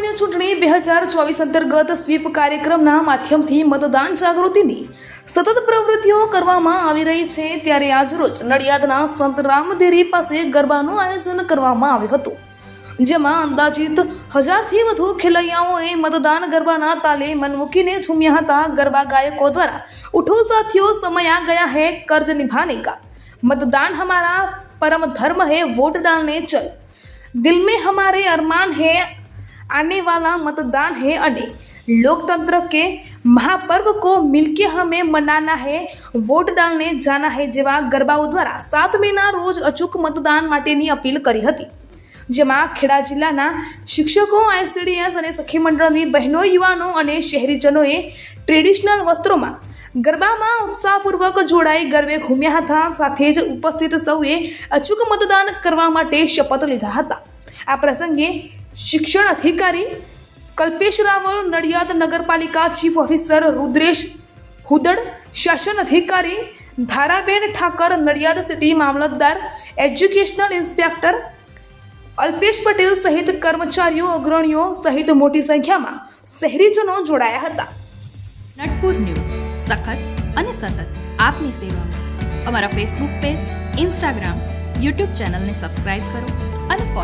ચૂંટણી બે હજાર ચોવીસ અંતર્ગત સ્વીપ કાર્યક્રમના માધ્યમથી મતદાન જાગૃતિની સતત પ્રવૃત્તિઓ કરવામાં આવી રહી છે ત્યારે આજરોજ નડિયાદના સંત રામદેરી પાસે ગરબાનું આયોજન કરવામાં આવ્યું હતું જેમાં અંદાજિત હજારથી વધુ ખેલૈયાઓએ મતદાન ગરબાના તાલે મન મૂકીને ઝૂમ્યા હતા ગરબા ગાયકો દ્વારા ઉઠો સાથીઓ સમય આ ગયા હે કર્જ નિભાને કા मतदान हमारा परम धर्म है वोट डालने चल दिल में हमारे अरमान है आने वाला मतदान है अने लोकतंत्र के महापर्व को मिलके हमें मनाना है वोट डालने जाना है જેવા ગરબાઓ દ્વારા સાત મેના રોજ અચૂક મતદાન માટેની અપીલ કરી હતી જેમાં ખેડા જિલ્લાના શિક્ષકો આઈસીડીએસ અને સખી મંડળની બહેનો યુવાનો અને શહેરીજનોએ ટ્રેડિશનલ વસ્ત્રોમાં ગરબામાં ઉત્સાહપૂર્વક જોડાઈ ગરબે ઘૂમ્યા હતા સાથે જ ઉપસ્થિત સૌએ અચૂક મતદાન કરવા માટે શપથ લીધા હતા આ પ્રસંગે શિક્ષણ અધિકારી કલ્પેશ રાવલ, નડિયાદ નગરપાલિકા ચીફ ઓફિસર રુદ્રેશ હુદડ, શાસન અધિકારી ધારાબેન ઠાકર, નડિયાદ સિટી મામલતદાર, એજ્યુકેશનલ ઇન્સ્પેક્ટર અલ્પેશ પટેલ સહિત કર્મચારીઓ, અગ્રણીઓ સહિત મોટી સંખ્યામાં શહેરીજનો જોડાયા હતા. નટપુર ન્યૂઝ, સખત અને સતત આપની સેવામાં અમારા ફેસબુક પેજ ઇન્સ્ટાગ્રામ યુટ્યુબ ચેનલને સબસ્ક્રાઇબ કરો અને ફોલો